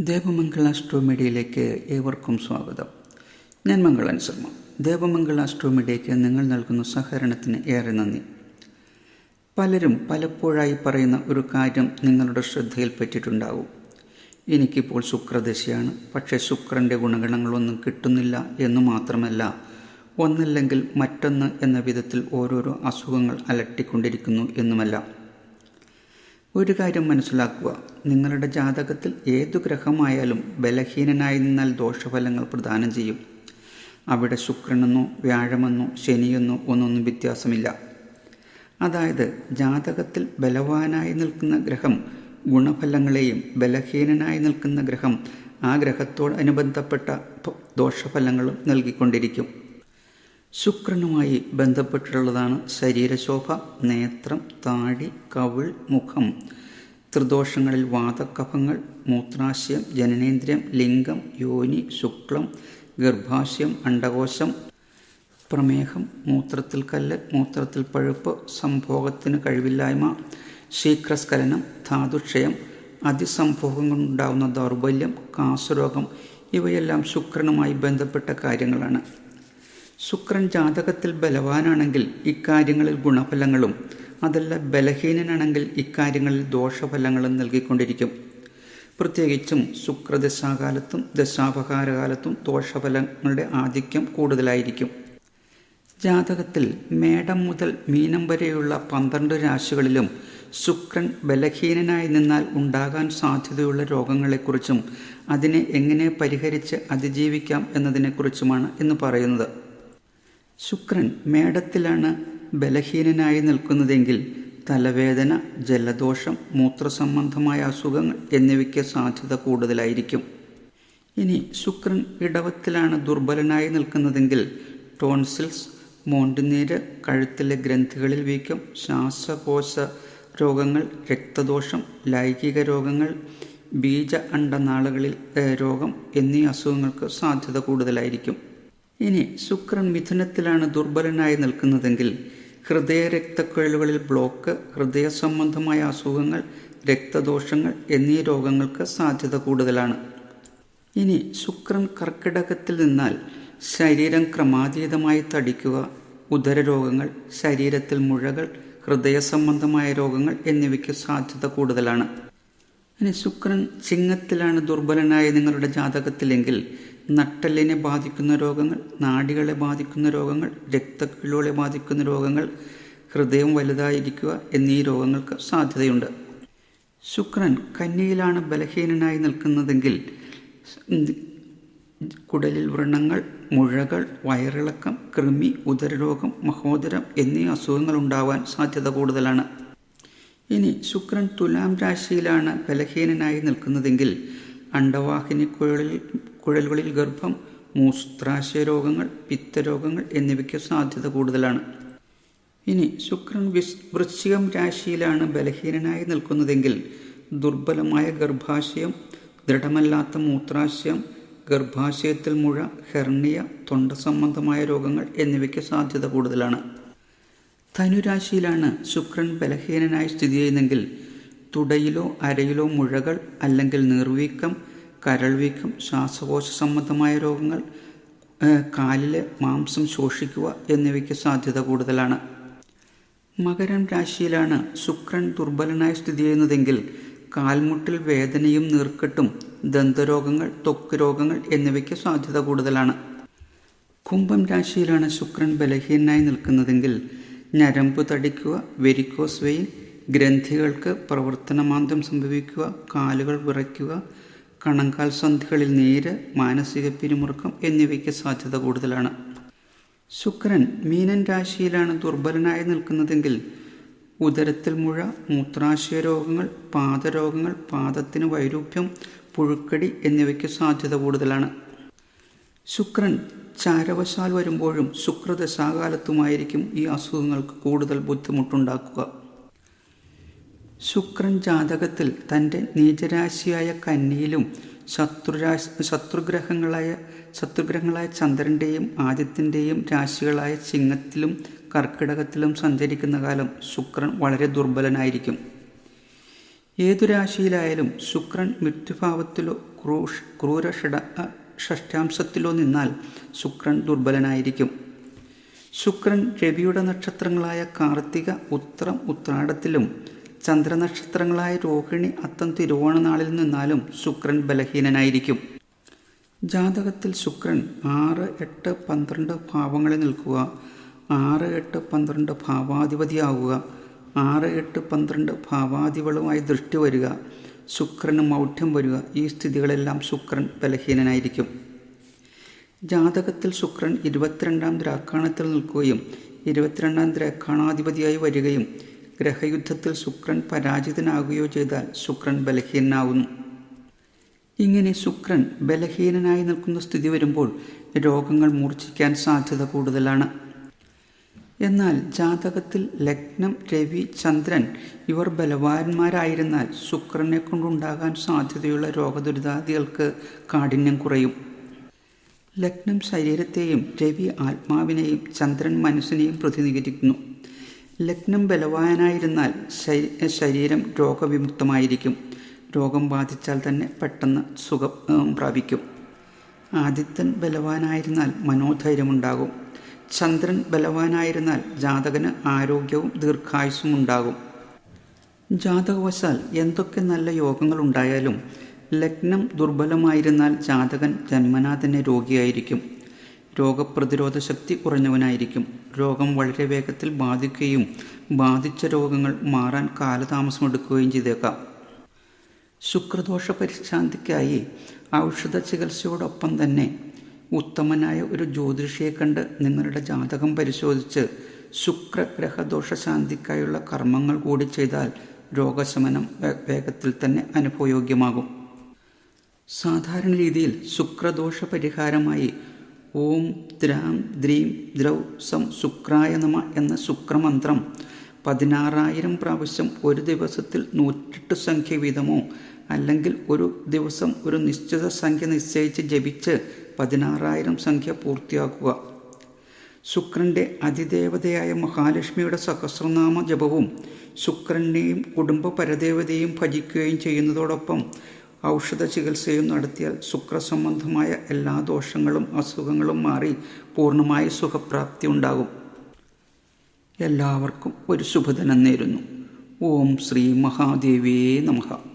ദേവമംഗള അസ്ട്രോമീഡിയയിലേക്ക് ഏവർക്കും സ്വാഗതം. ഞാൻ മംഗളൻ ശർമ്മ. ദേവമംഗള അസ്ട്രോമീഡിയയ്ക്ക് നിങ്ങൾ നൽകുന്ന സഹകരണത്തിന് ഏറെ നന്ദി. പലരും പലപ്പോഴായി പറയുന്ന ഒരു കാര്യം നിങ്ങളുടെ ശ്രദ്ധയിൽപ്പെട്ടിട്ടുണ്ടാവും എനിക്കിപ്പോൾ ശുക്രദശയാണ്. പക്ഷേ ശുക്രന്റെ ഗുണഗണങ്ങളൊന്നും കിട്ടുന്നില്ല എന്ന് മാത്രമല്ല ഒന്നല്ലെങ്കിൽ മറ്റൊന്ന് എന്ന വിധത്തിൽ ഓരോരോ അസുഖങ്ങൾ അലട്ടിക്കൊണ്ടിരിക്കുന്നു എന്നുമല്ല. ഒരു കാര്യം മനസ്സിലാക്കുക. നിങ്ങളുടെ ജാതകത്തിൽ ഏതു ഗ്രഹമായാലും ബലഹീനനായി നിന്നാൽ ദോഷഫലങ്ങൾ പ്രദാനം ചെയ്യും. അവിടെ ശുക്രനെന്നോ വ്യാഴമെന്നോ ശനിയെന്നോ ഒന്നൊന്നും വ്യത്യാസമില്ല. അതായത് ജാതകത്തിൽ ബലവാനായി നിൽക്കുന്ന ഗ്രഹം ഗുണഫലങ്ങളെയും ബലഹീനനായി നിൽക്കുന്ന ഗ്രഹം ആ ഗ്രഹത്തോട് ഗ്രഹത്തോടനുബന്ധപ്പെട്ട ദോഷഫലങ്ങളും നൽകിക്കൊണ്ടിരിക്കും. ശുക്രനുമായി ബന്ധപ്പെട്ടിട്ടുള്ളതാണ് ശരീരശോഭ നേത്രം താടി കവിൾ മുഖം. ത്രിദോഷങ്ങളിൽ വാതക്കഫങ്ങൾ മൂത്രാശയം ജനനേന്ദ്രിയം ലിംഗം യോനി ശുക്ലം ഗർഭാശയം അണ്ടകോശം പ്രമേഹം മൂത്രത്തിൽ കല്ല് മൂത്രത്തിൽ പഴുപ്പ് സംഭോഗത്തിന് കഴിവില്ലായ്മ ശീഘ്രസ്ഖലനം ധാതുക്ഷയം അതിസംഭോഗം കൊണ്ടുണ്ടാകുന്ന ദൗർബല്യം കാസുരോഗം ഇവയെല്ലാം ശുക്രനുമായി ബന്ധപ്പെട്ട കാര്യങ്ങളാണ്. ശുക്രൻ ജാതകത്തിൽ ബലവാനാണെങ്കിൽ ഇക്കാര്യങ്ങളിൽ ഗുണഫലങ്ങളും അതല്ല ബലഹീനനാണെങ്കിൽ ഇക്കാര്യങ്ങളിൽ ദോഷഫലങ്ങളും നൽകിക്കൊണ്ടിരിക്കും. പ്രത്യേകിച്ചും ശുക്രദശാകാലത്തും ദശാപകാരകാലത്തും ദോഷഫലങ്ങളുടെ ആധിക്യം കൂടുതലായിരിക്കും. ജാതകത്തിൽ മേടം മുതൽ മീനം വരെയുള്ള പന്ത്രണ്ട് രാശികളിലും ശുക്രൻ ബലഹീനനായി നിന്നാൽ ഉണ്ടാകാൻ സാധ്യതയുള്ള രോഗങ്ങളെക്കുറിച്ചും അതിനെ എങ്ങനെ പരിഹരിച്ച് അതിജീവിക്കാം എന്നതിനെക്കുറിച്ചുമാണ് ഇന്ന് പറയുന്നത്. ശുക്രൻ മേടത്തിലാണ് ബലഹീനനായി നിൽക്കുന്നതെങ്കിൽ തലവേദന ജലദോഷം മൂത്രസംബന്ധമായ അസുഖങ്ങൾ എന്നിവയ്ക്ക് സാധ്യത കൂടുതലായിരിക്കും. ഇനി ശുക്രൻ ഇടവത്തിലാണ് ദുർബലനായി നിൽക്കുന്നതെങ്കിൽ ടോൺസിൽസ് മോണ്ടുനീര് കഴുത്തിലെ ഗ്രന്ഥികളിൽ വീക്കം ശ്വാസകോശ രോഗങ്ങൾ രക്തദോഷം ലൈംഗിക രോഗങ്ങൾ ബീജ അണ്ടനാളുകളിൽ രോഗം എന്നീ അസുഖങ്ങൾക്ക് സാധ്യത കൂടുതലായിരിക്കും. ഇനി ശുക്രൻ മിഥുനത്തിലാണ് ദുർബലനായി നിൽക്കുന്നതെങ്കിൽ ഹൃദയ രക്തക്കുഴലുകളിൽ ബ്ലോക്ക് ഹൃദയ സംബന്ധമായ അസുഖങ്ങൾ രക്തദോഷങ്ങൾ എന്നീ രോഗങ്ങൾക്ക് സാധ്യത കൂടുതലാണ്. ഇനി ശുക്രൻ കർക്കിടകത്തിൽ നിന്നാൽ ശരീരം ക്രമാതീതമായി തടിക്കുക ഉദരരോഗങ്ങൾ ശരീരത്തിൽ മുഴകൾ ഹൃദയ സംബന്ധമായ രോഗങ്ങൾ എന്നിവയ്ക്ക് സാധ്യത കൂടുതലാണ്. ഇനി ശുക്രൻ ചിങ്ങത്തിലാണ് ദുർബലനായ നിങ്ങളുടെ ജാതകത്തിലെങ്കിൽ നട്ടലിനെ ബാധിക്കുന്ന രോഗങ്ങൾ നാടികളെ ബാധിക്കുന്ന രോഗങ്ങൾ രക്തക്കിളുകളെ ബാധിക്കുന്ന രോഗങ്ങൾ ഹൃദയം വലുതായിരിക്കുക എന്നീ രോഗങ്ങൾക്ക് സാധ്യതയുണ്ട്. ശുക്രൻ കന്നിയിലാണ് ബലഹീനനായി നിൽക്കുന്നതെങ്കിൽ കുടലിൽ വ്രണങ്ങൾ മുഴകൾ വയറിളക്കം കൃമി ഉദരരോഗം മഹോദരം എന്നീ അസുഖങ്ങൾ ഉണ്ടാവാൻ സാധ്യത കൂടുതലാണ്. ഇനി ശുക്രൻ തുലാം രാശിയിലാണ് ബലഹീനനായി നിൽക്കുന്നതെങ്കിൽ അണ്ടവാഹിനി കുഴലിൽ കുഴലുകളിൽ ഗർഭം മൂത്രാശയ രോഗങ്ങൾ പിത്തരോഗങ്ങൾ എന്നിവയ്ക്ക് സാധ്യത കൂടുതലാണ്. ഇനി ശുക്രൻ വിസ് വൃശ്ചികം രാശിയിലാണ് ബലഹീനനായി നിൽക്കുന്നതെങ്കിൽ ദുർബലമായ ഗർഭാശയം ദൃഢമല്ലാത്ത മൂത്രാശയം ഗർഭാശയത്തിൽ മുഴ ഹെർണിയ തൊണ്ട സംബന്ധമായ രോഗങ്ങൾ എന്നിവയ്ക്ക് സാധ്യത കൂടുതലാണ്. ധനുരാശിയിലാണ് ശുക്രൻ ബലഹീനനായി സ്ഥിതി ചെയ്യുന്നെങ്കിൽ തുടയിലോ അരയിലോ മുഴകൾ അല്ലെങ്കിൽ നീർവീക്കം കരൾവീക്കം ശ്വാസകോശ സംബന്ധമായ രോഗങ്ങൾ കാലിലെ മാംസം ശോഷിക്കുക എന്നിവയ്ക്ക് സാധ്യത കൂടുതലാണ്. മകരം രാശിയിലാണ് ശുക്രൻ ദുർബലനായി സ്ഥിതി ചെയ്യുന്നതെങ്കിൽ കാൽമുട്ടിൽ വേദനയും നീർക്കെട്ടും ദന്തരോഗങ്ങൾ തൊക്ക് രോഗങ്ങൾ എന്നിവയ്ക്ക് സാധ്യത കൂടുതലാണ്. കുംഭം രാശിയിലാണ് ശുക്രൻ ബലഹീനനായി നിൽക്കുന്നതെങ്കിൽ ഞരമ്പ് തടിക്കുക വെരിക്കോസ് വെയിൻ ഗ്രന്ഥികൾക്ക് പ്രവർത്തനമാന്ദ്യം സംഭവിക്കുക കാലുകൾ വിറയ്ക്കുക കണങ്കാൽ സന്ധികളിൽ നീര് മാനസിക പിരിമുറുക്കം എന്നിവയ്ക്ക് സാധ്യത കൂടുതലാണ്. ശുക്രൻ മീനൻ രാശിയിലാണ് ദുർബലനായി നിൽക്കുന്നതെങ്കിൽ ഉദരത്തിൽ മുഴ മൂത്രാശയ രോഗങ്ങൾ പാദരോഗങ്ങൾ പാദത്തിന് വൈരൂപ്യം പുഴുക്കടി എന്നിവയ്ക്ക് സാധ്യത കൂടുതലാണ്. ശുക്രൻ ചാരവശാൽ വരുമ്പോഴും ശുക്രദശാകാലത്തുമായിരിക്കും ഈ അസുഖങ്ങൾക്ക് കൂടുതൽ ബുദ്ധിമുട്ടുണ്ടാക്കുക. ശുക്രൻ ജാതകത്തിൽ തന്റെ നീചരാശിയായ കന്നിയിലും ശത്രുരാശി ശത്രുഗ്രഹങ്ങളായ ശത്രുഗ്രഹങ്ങളായ ചന്ദ്രന്റെയും ആദ്യത്തിന്റെയും രാശികളായ ചിങ്ങത്തിലും കർക്കിടകത്തിലും സഞ്ചരിക്കുന്ന കാലം ശുക്രൻ വളരെ ദുർബലനായിരിക്കും. ഏതു രാശിയിലായാലും ശുക്രൻ മൃത്യുഭാവത്തിലോ ക്രൂഷ് ക്രൂരഷട ഷഷ്ടാംശത്തിലോ നിന്നാൽ ശുക്രൻ ദുർബലനായിരിക്കും. ശുക്രൻ രവിയുടെ നക്ഷത്രങ്ങളായ കാർത്തിക ഉത്രം ഉത്രാടത്തിലും ചന്ദ്രനക്ഷത്രങ്ങളായ രോഹിണി അത്തം തിരുവോണ നാളിൽ നിന്നാലും ശുക്രൻ ബലഹീനനായിരിക്കും. ജാതകത്തിൽ ശുക്രൻ ആറ് എട്ട് പന്ത്രണ്ട് ഭാവങ്ങളിൽ നിൽക്കുക. ആറ് എട്ട് പന്ത്രണ്ട് ഭാവാധിപതിയാവുക. ആറ് എട്ട് പന്ത്രണ്ട് ഭാവാധിപളുമായി ദൃഷ്ടി വരിക. ശുക്രന് മൗഢ്യം വരിക. ഈ സ്ഥിതികളെല്ലാം ശുക്രൻ ബലഹീനനായിരിക്കും. ജാതകത്തിൽ ശുക്രൻ ഇരുപത്തിരണ്ടാം ദ്രാക്കാണത്തിൽ നിൽക്കുകയും ഇരുപത്തിരണ്ടാം ദ്രാക്കാണാധിപതിയായി വരികയും ഗ്രഹയുദ്ധത്തിൽ ശുക്രൻ പരാജിതനാകുകയോ ചെയ്താൽ ശുക്രൻ ബലഹീനനാകുന്നു ഇങ്ങനെ ശുക്രൻ ബലഹീനനായി നിൽക്കുന്ന സ്ഥിതി വരുമ്പോൾ രോഗങ്ങൾ മൂർച്ഛിക്കാൻ സാധ്യത കൂടുതലാണ്. എന്നാൽ ജാതകത്തിൽ ലഗ്നം രവി ചന്ദ്രൻ ഇവർ ബലവാന്മാരായിരുന്നാൽ ശുക്രനെ കൊണ്ടുണ്ടാകാൻ സാധ്യതയുള്ള രോഗദുരിതാദികൾക്ക് കാഠിന്യം കുറയും. ലഗ്നം ശരീരത്തെയും രവി ആത്മാവിനെയും ചന്ദ്രൻ മനസ്സിനെയും പ്രതിനിധീകരിക്കുന്നു. ലഗ്നം ബലവാനായിരുന്നാൽ ശരീരം രോഗവിമുക്തമായിരിക്കും. രോഗം ബാധിച്ചാൽ തന്നെ പെട്ടെന്ന് സുഖം പ്രാപിക്കും. ആദിത്യൻ ബലവാനായിരുന്നാൽ മനോധൈര്യമുണ്ടാകും. ചന്ദ്രൻ ബലവാനായിരുന്നാൽ ജാതകന് ആരോഗ്യവും ദീർഘായുസ്സും ഉണ്ടാകും. ജാതകവശാൽ എന്തൊക്കെ നല്ല യോഗങ്ങൾ ഉണ്ടായാലും ലഗ്നം ദുർബലമായിരുന്നാൽ ജാതകൻ ജന്മനാ തന്നെ രോഗിയായിരിക്കും. രോഗപ്രതിരോധ ശക്തി കുറഞ്ഞവനായിരിക്കും. രോഗം വളരെ വേഗത്തിൽ ബാധിക്കുകയും ബാധിച്ച രോഗങ്ങൾ മാറാൻ കാലതാമസമെടുക്കുകയും ചെയ്തേക്കാം. ശുക്രദോഷ പരിശാന്തിക്കായി ഔഷധ ചികിത്സയോടൊപ്പം തന്നെ ഉത്തമനായ ഒരു ജ്യോതിഷിയെ കണ്ട് നിങ്ങളുടെ ജാതകം പരിശോധിച്ച് ശുക്രഗ്രഹദോഷശാന്തിക്കായുള്ള കർമ്മങ്ങൾ കൂടി ചെയ്താൽ രോഗശമനം വേഗത്തിൽ തന്നെ അനുഭവയോഗ്യമാകും. സാധാരണ രീതിയിൽ ശുക്രദോഷ പരിഹാരമായി ഓം ദ്രാം ദ്രീം ദ്രൗ സം ശുക്രായ നമ എന്ന ശുക്രമന്ത്രം. പതിനാറായിരം പ്രാവശ്യം ഒരു ദിവസത്തിൽ നൂറ്റെട്ട് സംഖ്യ വീതമോ അല്ലെങ്കിൽ ഒരു ദിവസം ഒരു നിശ്ചിത സംഖ്യ നിശ്ചയിച്ച് ജപിച്ച് പതിനാറായിരം സംഖ്യ പൂർത്തിയാക്കുക. ശുക്രന്റെ അതിദേവതയായ മഹാലക്ഷ്മിയുടെ സഹസ്രനാമ ജപവും ശുക്രനെയും കുടുംബ പരദേവതയും ഭജിക്കുകയും ചെയ്യുന്നതോടൊപ്പം ഔഷധ ചികിത്സയും നടത്തിയാൽ ശുക്രസംബന്ധമായ എല്ലാ ദോഷങ്ങളും അസുഖങ്ങളും മാറി പൂർണമായ സുഖപ്രാപ്തി ഉണ്ടാകും. എല്ലാവർക്കും ഒരു ശുഭദിനം നേരുന്നു. ഓം ശ്രീ മഹാദേവിയേ നമഃ.